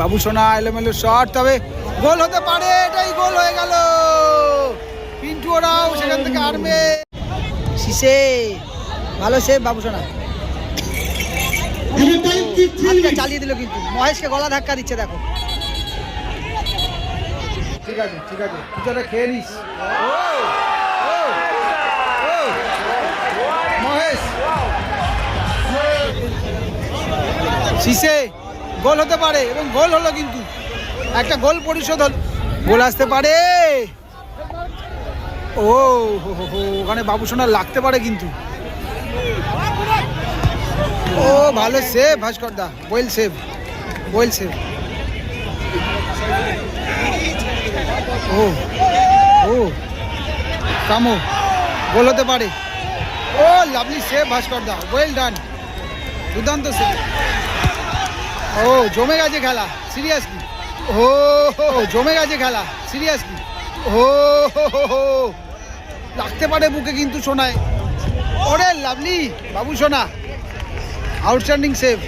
বাবু সোনা এলোমেলো শট তবে গোল হতে পারে এটাই গোল হয়ে গেল। পিন্টু ওরাও সেখান থেকে আর্মে। শিশে ভালো সে বাবু সোনা। চালিয়ে দিল কিন্তু। মহেশকে গলা ধাক্কা দিচ্ছে দেখো। ঠিক আছে ঠিক আছে কিছুটা খেয়ে নিস। মহেশ। শিশে গোল হতে পারে এবং গোল হলো কিন্তু। একটা গোল পরিশোধ হল গোল আসতে পারে। ও, হো হো ওখানে বাবু সোনার লাগতে পারে কিন্তু। ও, ভালো save Bhaskar da. Well save well save ও ও, কামো, গোল হতে পারে। ও lovely save Bhaskar da. Well done দুর্দান্ত সেভ ও জমে গেছে খেলা সিরিয়াসলি ও জমে গেছে খেলা সিরিয়াসলি ও। লাগতে পারে বুকে কিন্তু শোনায় ওরে লাভলি বাবু সোনা outstanding save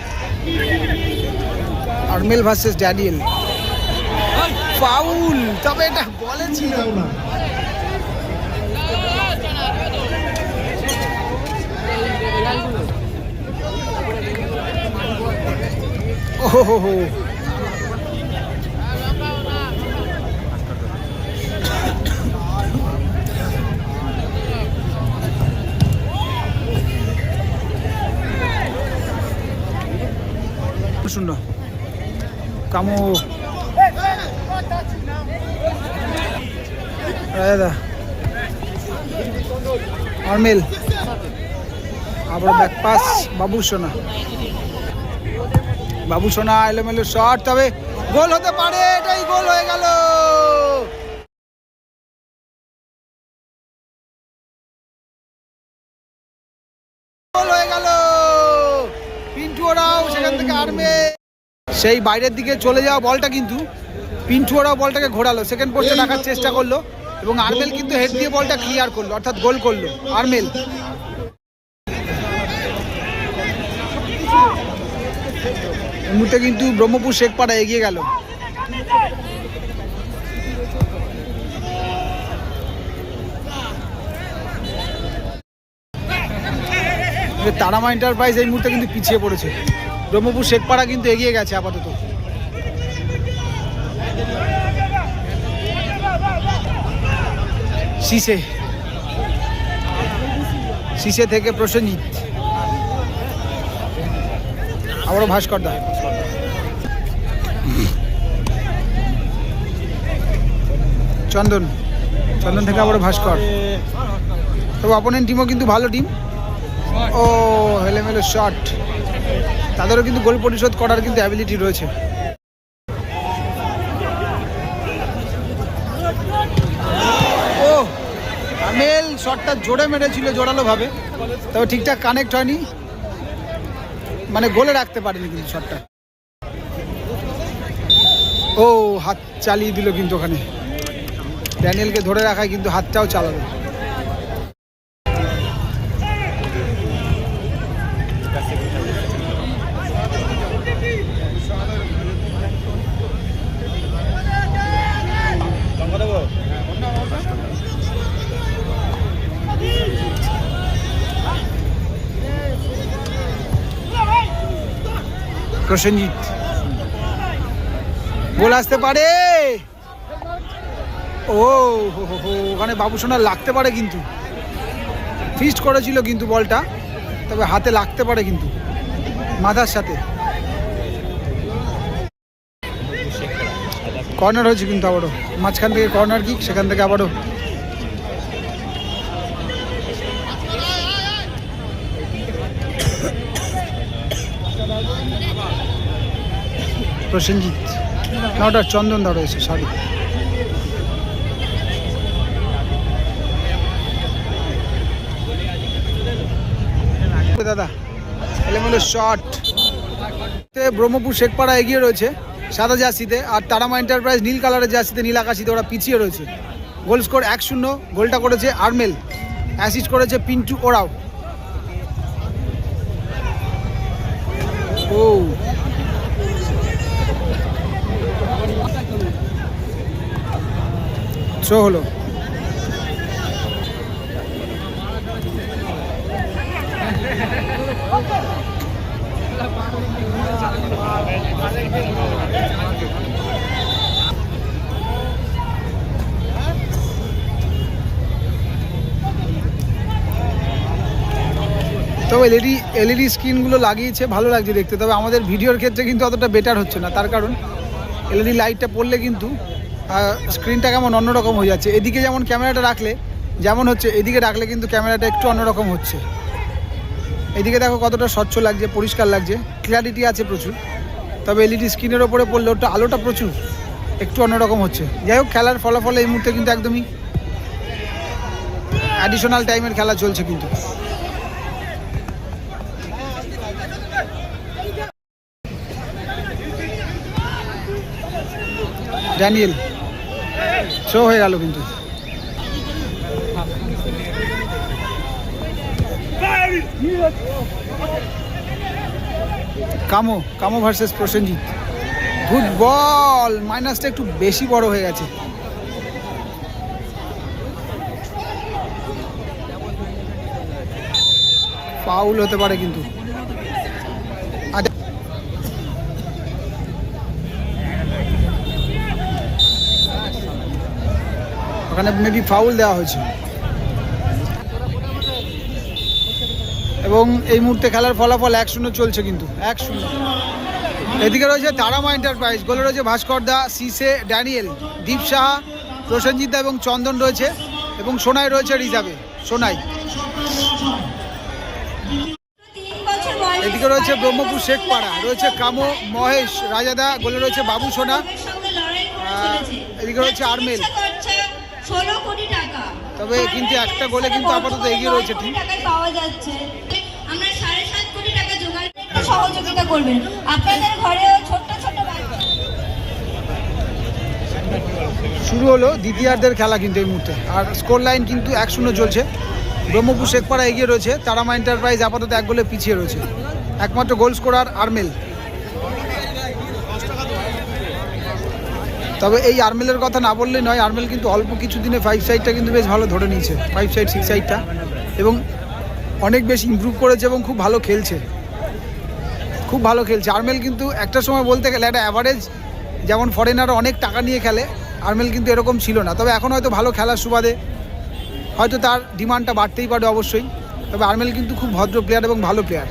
Armel versus Daniel foul তবে এটা বলে ছিল ও হো হো শূন্য। কামো। দাদা আরমেল। আবার ব্যাক পাস বাবু সোনা। বাবু সোনা এলোমেলো শট তবে গোল হতে পারে, এটাই গোল হয়ে গেল। গোল হয়ে পিন্টু ওরাও সেখান থেকে সেই বাইরের দিকে চলে যাওয়া বলটা কিন্তু, পিন্টু ওরাও বলটাকে ঘোরালো সেকেন্ড পোস্টে রাখার চেষ্টা করল, এবং আর্মেল কিন্তু হেড দিয়ে বলটা ক্লিয়ার করল, অর্থাৎ গোল করল, আর্মেল। মুহূর্তে কিন্তু ব্রহ্মপুর শেখপাড়া এগিয়ে গেল। তারামা এন্টারপ্রাইজ এই মুহূর্তে কিন্তু পিছিয়ে পড়েছে। ব্রহ্মপুর শেখপাড়া কিন্তু এগিয়ে গেছে আপাতত। শিশে শিশে থেকে প্রসেনজিৎ। আবারও ভাস্কর দা চন্দন। চন্দন থেকে আবারও ভাস্কর। তবে অপোনেন্ট টিমও কিন্তু ভালো টিম ও, হেলেমেলে শট তাদেরও কিন্তু গোল পরিশোধ করার কিন্তু অ্যাবিলিটি রয়েছে। ও আমেল শটটা জোরে মেরেছিল জোরালো ভাবে তবে ঠিকঠাক কানেক্ট হয়নি। মানে গোলে রাখতে পারেনি কিন্তু শটটা। ও, হাত চালিয়ে দিল কিন্তু ওখানে। ড্যানিয়েলকে ধরে রাখায় কিন্তু হাতটাও চালালো। প্রসেনজিৎ। গোল আসতে পারে। ও ওখানে বাবু সোনার লাগতে পারে কিন্তু। ফিস্ট করেছিল কিন্তু বলটা, তবে হাতে লাগতে পারে কিন্তু, মাথার সাথে। কর্নার হয়েছে কিন্তু আবারও। মাঝখান থেকে কর্নার কিক, সেখান থেকে আবারও প্রসেনজিৎ। না ওটা চন্দন দা রয়েছে সরি। দাদা এলেমেলো শট ব্রহ্মপুর শেখপাড়া এগিয়ে রয়েছে, সাদা জার্সিতে, আর তারামা এন্টারপ্রাইজ নীল কালারের জার্সিতে, নীল আকাশিতে ওরা পিছিয়ে রয়েছে। গোল স্কোর এক শূন্য, গোলটা করেছে আর্মেল। অ্যাসিস্ট করেছে পিন্টু ওরাও। ও। শো হলো। তবে এলইডি এলইডি স্ক্রিনগুলো লাগিয়েছে, ভালো লাগছে দেখতে। তবে আমাদের ভিডিওর ক্ষেত্রে কিন্তু অতটা বেটার হচ্ছে না। তার কারণ এলইডি লাইটটা পড়লে কিন্তু স্ক্রিনটা কেমন অন্যরকম হয়ে যাচ্ছে। এদিকে যেমন ক্যামেরাটা রাখলে, যেমন হচ্ছে, এদিকে রাখলে কিন্তু ক্যামেরাটা একটু অন্যরকম হচ্ছে। এদিকে দেখো কতটা স্বচ্ছ লাগছে, পরিষ্কার লাগছে ক্লিয়ারিটি আছে প্রচুর। তবে এলইডি স্ক্রিনের ওপরে পড়লে ওটা, আলোটা প্রচুর, একটু অন্যরকম হচ্ছে। যাই হোক, খেলার ফলাফল এই মুহূর্তে কিন্তু একদমই অ্যাডিশনাল টাইমের খেলা চলছে কিন্তু। ড্যানিয়েল শো হয়ে গেল কিন্তু। কামো কামো ভার্সেস প্রসেনজিৎ। গুড বল মাইনাসটা একটু বেশি বড় হয়ে গেছে। ফাউল হতে পারে কিন্তু। ওখানে মেবি ফাউল দেওয়া হয়েছে। এবং এই মুহূর্তে খেলার ফলাফল এক শূন্য চলছে কিন্তু, এক শূন্য। এদিকে রয়েছে তারামা এন্টারপ্রাইজ গোলে রয়েছে ভাস্কর দা সিসে ড্যানিয়েল, দীপ সাহা, প্রসেনজিৎ দা এবং চন্দন রয়েছে, এবং সোনাই রয়েছে রিজার্ভে, সোনাই। এদিকে রয়েছে ব্রহ্মপুর শেখপাড়া, রয়েছে কামো, মহেশ, রাজাদা, গোলে রয়েছে বাবু সোনা এদিকে রয়েছে আরমেল। ষোলো কোটি টাকা। তবে কিন্তু একটা গোলে কিন্তু আপাতত এগিয়ে রয়েছে টিম টাকায় পাওয়া যাচ্ছে। আমরা সাড়ে সাত কোটি টাকা জোগাড় সহযোগিতা করবেন। আপনাদের ছোট্ট ছোট্ট শুরু হলো দ্বিতীয়ার্ধের খেলা কিন্তু এই মুহূর্তে। আর স্কোর লাইন কিন্তু এক শূন্য চলছে। ব্রহ্মপুর শেখপাড়া এগিয়ে রয়েছে। তারামা এন্টারপ্রাইজ আপাতত এক গোলে পিছিয়ে রয়েছে। একমাত্র গোল স্কোরার আরমেল। তবে এই আর্মেলের কথা না বললেই নয়, আর্মেল কিন্তু অল্প কিছু দিনে ফাইভ সাইডটা কিন্তু বেশ ভালো ধরে নিয়েছে ফাইভ সাইড সিক্স সাইডটা এবং অনেক বেশি ইমপ্রুভ করেছে এবং খুব ভালো খেলছে। খুব ভালো খেলছে। আর্মেল কিন্তু একটা সময় বলতে গেলে একটা অ্যাভারেজ যেমন ফরেনাররা অনেক টাকা নিয়ে খেলে, আর্মেল কিন্তু এরকম ছিল না। তবে এখন হয়তো ভালো খেলার সুবাদে হয়তো তার ডিমান্ডটা বাড়তেই পারে অবশ্যই। তবে আর্মেল কিন্তু খুব ভদ্র প্লেয়ার এবং ভালো প্লেয়ার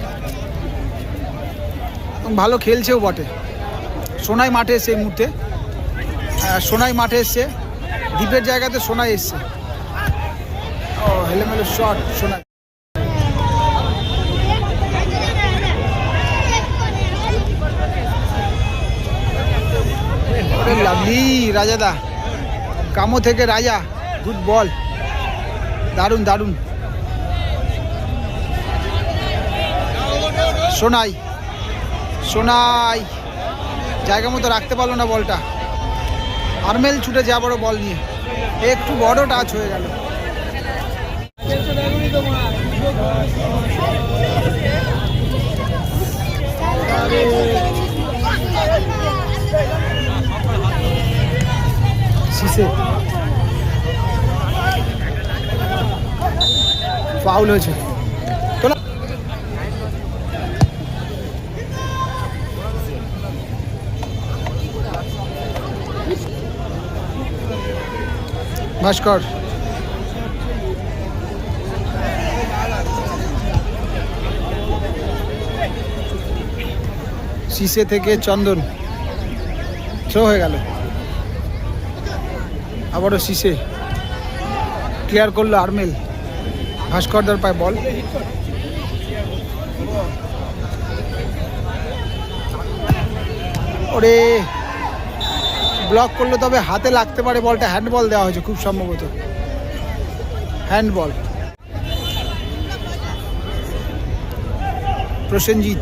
এবং ভালো খেলছেও বটে। সোনাই মাঠে এই মুহূর্তে। সোনাই মাঠে এসছে। দ্বীপের জায়গাতে সোনাই এসছে। ও হেলেমেলে shot Sonai. Lovely, Rajada. Kamo থেকে রাজা গুড বল দারুণ দারুণ। সোনাই সোনাই। জায়গা মতো রাখতে পারল না বলটা। আরমেল ছুটে যা বড় বল নিয়ে। একটু বড় টাচ হয়ে গেল। ফাউল হয়েছে। ভাস্কর। সিসে থেকে চন্দন। থ্রো হয়ে গেল। আবারও সিসে ক্লিয়ার করল আরমেল। ভাস্করদার পায় বল। ওরে! ব্লক করল তবে হাতে লাগতে পারে বলটা। হ্যান্ডবল দেওয়া হয়েছে খুব সম্ভবত। হ্যান্ডবল প্রসেনজিৎ।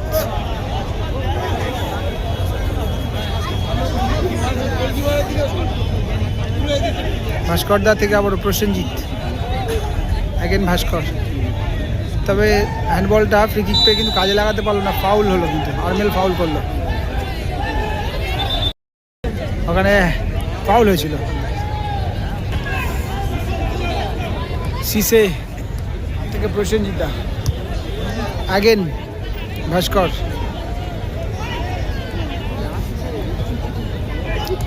ভাস্করদা থেকে আবার প্রসেনজিৎ। অ্যাগেন ভাস্কর। তবে হ্যান্ডবলটা ফ্রি কিক পেয়ে কিন্তু কাজে লাগাতে পারল না ফাউল হলো কিন্তু। আর্মেল ফাউল করল। ওখানে ফাউল হয়েছিল। সিসে থেকে প্রসেনজিতা again Bhaskar.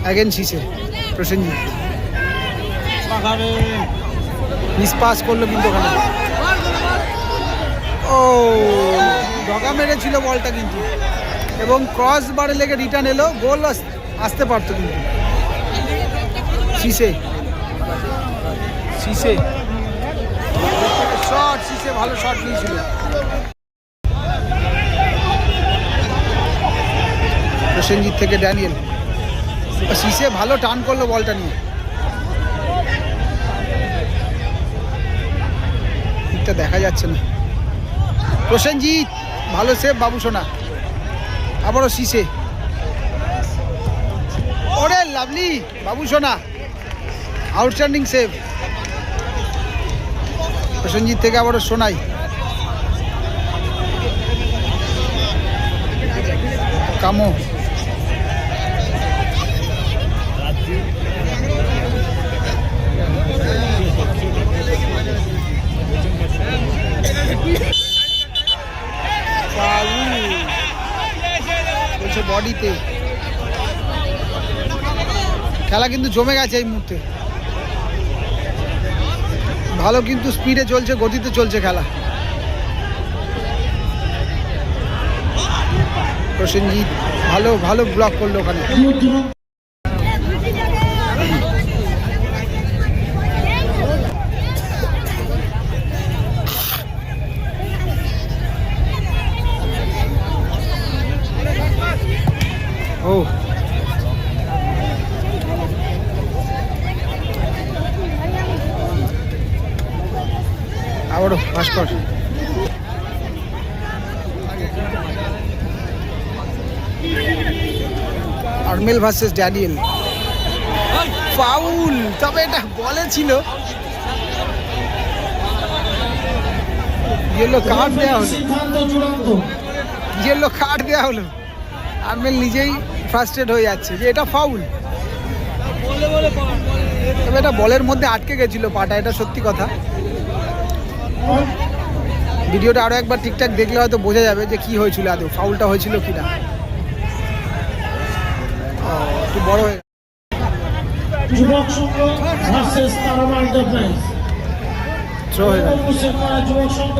Again Cisse, Prosenjit. Miss pass করল কিন্তু ওখানে। ও, ডগা মেরেছিল বলটা কিন্তু। এবং ক্রস বারে লেগে রিটার্ন এলো। গোল আসতে পারতো কিন্তু। সিসে সিসে শট সিসে ভালো শট নিয়েছিল। প্রসেনজিৎ থেকে ড্যানিয়েল। সিসে ভালো টান করল বলটা নিয়ে। ঠিকটা দেখা যাচ্ছে না। প্রসেনজিৎ, ভালো সেভ বাবু সোনা। আবারও ওরে লাভলি বাবু সোনা আউটস্ট্যান্ডিং সেভ প্রসেনজিৎ থেকে আবারও সোনাই। কামো। বডিতে খেলা কিন্তু জমে গেছে এই মুহূর্তে। ভালো কিন্তু স্পিডে চলছে, গতিতে চলছে খেলা। প্রসেনজিৎ, ভালো ভালো ব্লক করল ওখানে। ও আবারও Bhaskar Armel versus Daniel. Foul তবে এটা বলে ছিল। ইয়েলো কার্ড দেওয়া হলো। ইয়েলো কার্ড দেওয়া হলো। আর্মেল নিজেই ফ্রাস্ট্রেট হয়ে যাচ্ছে যে এটা ফাউল তবে এটা বলের মধ্যে আটকে গেছিল পাটা এটা সত্যি কথা। ভিডিওটা আরও একবার ঠিকঠাক দেখলে হয়তো বোঝা যাবে যে কি হয়েছিল আদৌ ফাউলটা হয়েছিল কি না একটু বড় হয়ে যুবক সংঘ ভার্সেস থ্রো হয়ে গেল। যুবক সংঘ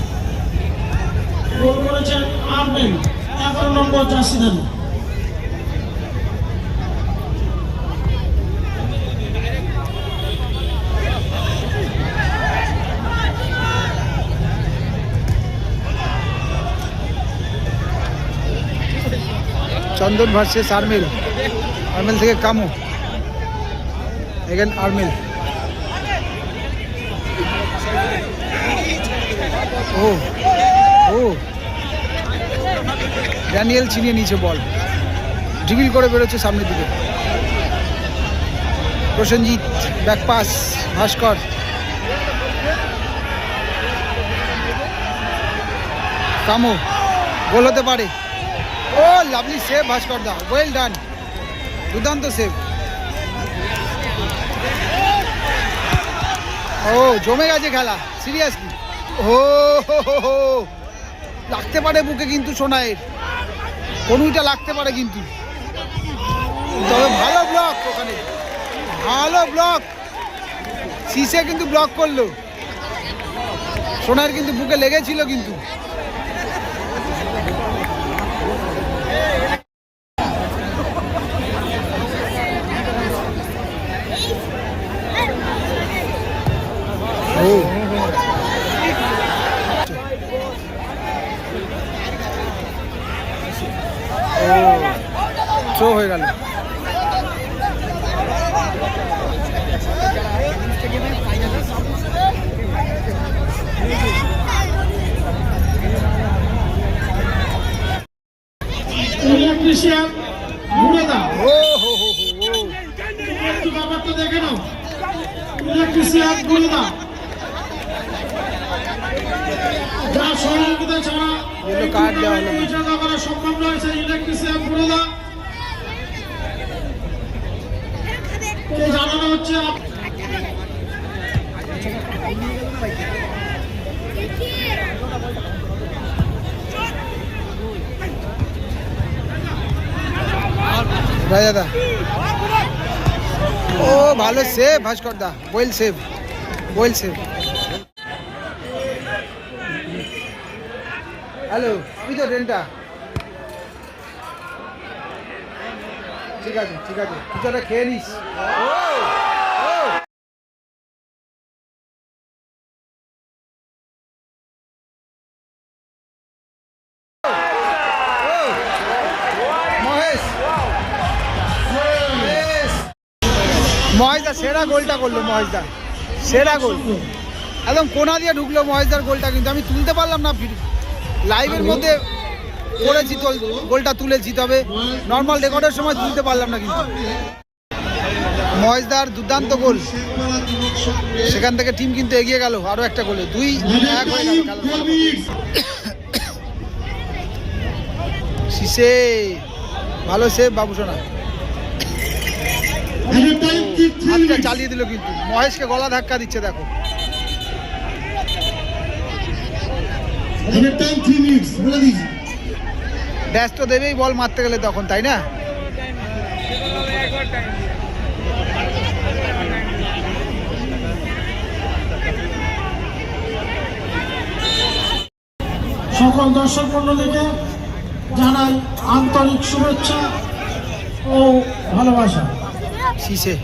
গোল করেছেন আর্মিন এগারো নম্বর জার্সি চন্দন ভার্সেস আর্মেল। আর্মেল থেকে কামু। এগেন আর্মেল। ও ও। ড্যানিয়েল ছিনিয়ে নিয়েছে বল। ড্রিবিল করে বেরোচ্ছে সামনের দিকে। Prosenjit, back pass, Bhaskar. Kamo, goal হতে পারে। ও lovely save Bhaskar da well done দুর্দান্ত সেভ ও, জমে গেছে খেলা সিরিয়াসলি ও। লাগতে পারে বুকে কিন্তু সোনায়ের কনুইটা লাগতে পারে কিন্তু। তবে ভালো ব্লক ওখানে। ভালো ব্লক সিসে কিন্তু ব্লক করল। সোনার কিন্তু বুকে লেগেছিল কিন্তু। থ্রো হয়ে গেল। ইলেকট্রিশিয়ান ঘুরে দাও ও হো হো হো ও একটু ব্যাপারটা দেখে নাও ইলেকট্রিশিয়ান ঘুরে দাও যা সহযোগিতা ছাড়া সম্ভব নয় সেই ইলেকট্রিশিয়ান ঘুরে দাও জানানো হচ্ছে রাজাদা ও, ভালো save Bhaskar da. Well save well save hello তুই তো ট্রেনটা? ঠিক আছে ঠিক আছে। তুই তো খেয়ে নিস। মহেশ। মহেশ। মহেশদা সেরা গোলটা করল মহেশদা সেরা গোল। একদম কোনা দিয়ে ঢুকলো মহেশদার গোলটা কিন্তু। আমি তুলতে পারলাম না লাইভের মধ্যে করেছি তো, গোলটা তুলেছি, তবে নর্মাল রেকর্ডের সময় তুলতে পারলাম না কিন্তু। মহেশদার দুর্দান্ত গোল। সেখান থেকে টিম কিন্তু এগিয়ে গেল, আরও একটা গোলে। দুই এক ভালো সেভ বাবু সোনা। চালিয়ে দিল কিন্তু। মহেশকে গলা ধাক্কা দিচ্ছে, দেখো। ড্যাশ তো দেবেই বল মারতে গেলে তখন তাই না? সকল দর্শক মন্ডলীকে জানাই আন্তরিক শুভেচ্ছা ও ভালোবাসা। শিশে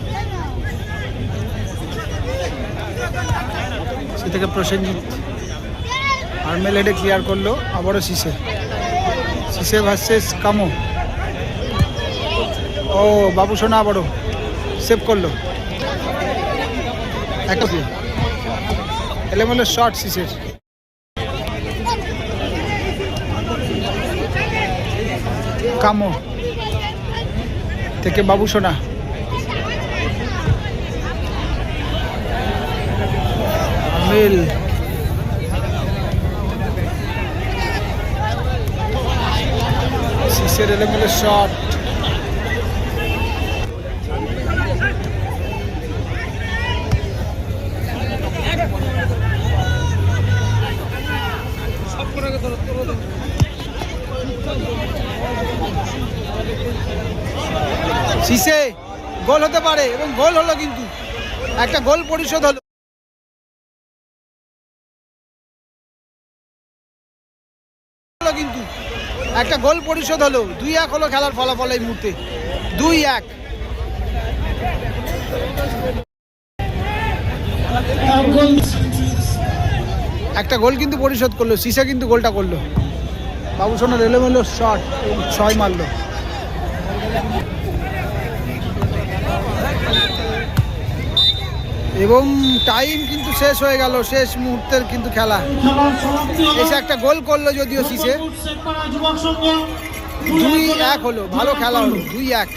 সে থেকে প্রসেনজিৎ। আর্মেল হেডে ক্লিয়ার করল আবারও শিশে শিশে ভার্সেস কামো। ও, বাবু সোনা আবারও সেভ করল। এক এলেমেলো শর্ট শিশের কামো। থেকে বাবু সোনা। মিল। এলেমেলো শট শিশে গোল হতে পারে এবং গোল হলো কিন্তু। একটা গোল পরিশোধ হলো। গোল পরিশোধ হলো। দুই এক হলো খেলার ফলাফল এই মুহূর্তে। দুই এক। এক একটা গোল কিন্তু পরিশোধ করল, সিসা কিন্তু গোলটা করল। বাবু রেলে এলোমেলো শট ছয় মারলো। এবং টাইম কিন্তু শেষ হয়ে গেল, শেষ মুহূর্তের কিন্তু খেলা। এসে একটা গোল করল যদিও সংঘ দুই এক হলো, ভালো খেলা হলো, দুই এক।